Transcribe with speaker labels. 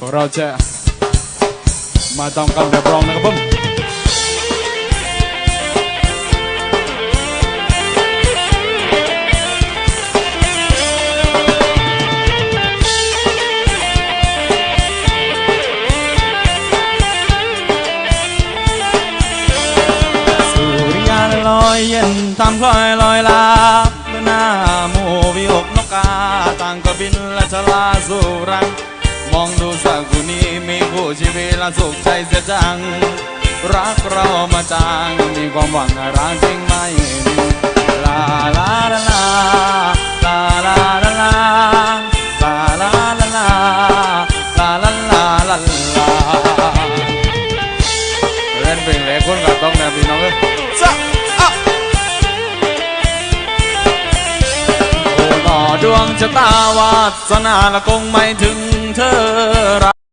Speaker 1: បរោចាមកតាមកំដរងណាបងយเย็น
Speaker 2: ทำคลอยลอยลาบหน้าโมวิหกนกกาต่างก็บินและชลาสู่รัง มองดูสักผู้นี้มีคู่ชีวิตและสุขใจเสียจัง รักเรามาจางมีความหวังรักจริงไหมลาลาลาลาลาลาลาลาลาลาลาลาลาลาลาลาลาเล่นเพลงเล็กคนก็ต้องแนวพี่น้องเอ้ยจ้ะอะโอ้หนอดวงชะตาวาสนาละคงไม่ถึง เธอ